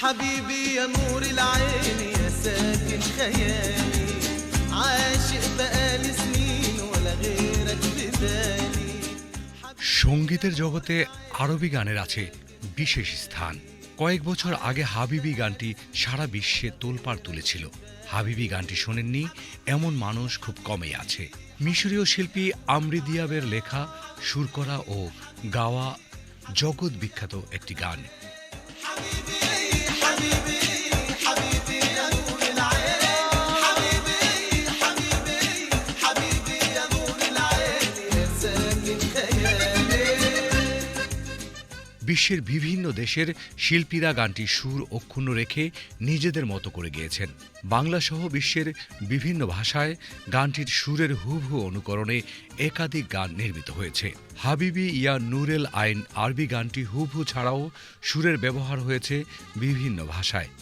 حبيبي يا نور العين يا ساكن خيالي عاشق بقالي سنين ولا غيرك ببالي সঙ্গীতের জগতে আরবি গানের আছে বিশেষ স্থান কয়েক বছর আগে হাবিবি গানটি সারা বিশ্বে তোলপাড় তুলেছিল হাবিবি গানটি শোনেননি এমন মানুষ খুব কমই আছে মিশরীয় শিল্পী আমরি দিয়াবের লেখা সুর করা ও গাওয়া জগৎ বিখ্যাত একটি গান baby. বিশ্বের বিভিন্ন দেশের শিল্পীরা গানটি সুর অক্ষুণ্ণ রেখে নিজেদের মতো করে গিয়েছেন। বাংলা সহ বিশ্বের বিভিন্ন ভাষায় গানটির সুরের হুবহু অনুকরণে একাধিক গান নির্মিত হয়েছে। হাবিবি ইয়া নুরেল আইন আরবি গানটি হুভু ছাড়াও সুরের ব্যবহার হয়েছে বিভিন্ন ভাষায়।